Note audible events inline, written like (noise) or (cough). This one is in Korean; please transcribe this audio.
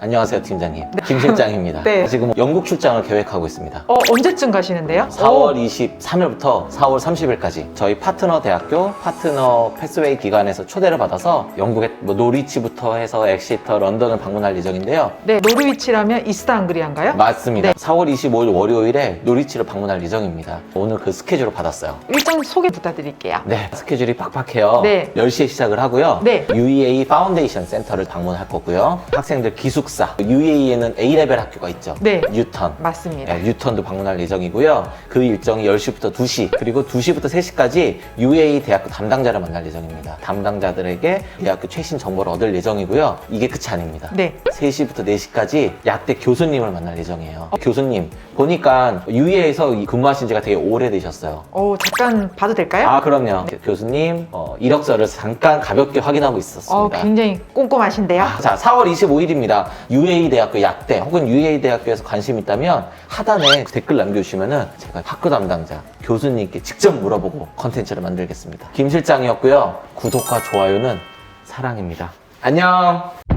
안녕하세요 팀장님 김 실장입니다 (laughs) 네. 지금 영국 출장을 계획하고 있습니다 어, 언제쯤 가시는데요? 4월 오, 23일부터 4월 30일까지 저희 파트너 대학교 파트너 패스웨이 기관에서 초대를 받아서 영국의 뭐 노리치부터 해서 엑시터, 런던을 방문할 예정인데요 네, 노르위치라면 이스트 앙그리아인가요? 맞습니다 네. 4월 25일 월요일에 노리치를 방문할 예정입니다 오늘 그 스케줄을 받았어요 일정 소개 부탁드릴게요. 네, 스케줄이 빡빡해요. 네. 10시에 시작을 하고요. 네. UEA 파운데이션 센터를 방문할 거고요. 학생들 기숙 사, UAE에는 A레벨 학교가 있죠. 네. 뉴턴. 맞습니다. 네, 뉴턴도 방문할 예정이고요. 그 일정이 10시부터 2시, 그리고 2시부터 3시까지 UAE 대학교 담당자를 만날 예정입니다. 담당자들에게 대학교 최신 정보를 얻을 예정이고요. 이게 끝이 아닙니다. 네. 3시부터 4시까지 약대 교수님을 만날 예정이에요. 교수님, 보니까 UAE에서 근무하신 지가 되게 오래되셨어요. 오, 잠깐 봐도 될까요? 아, 그럼요. 교수님, 어, 이력서를 잠깐 가볍게 확인하고 있었습니다. 어, 굉장히 꼼꼼하신데요. 아, 자, 4월 25일입니다. UAE 대학교 약대 혹은 UAE 대학교에서 관심 있다면 하단에 댓글 남겨주시면은 제가 학교 담당자 교수님께 직접 물어보고 컨텐츠를 만들겠습니다. 김 실장이었고요. 구독과 좋아요는 사랑입니다. 안녕.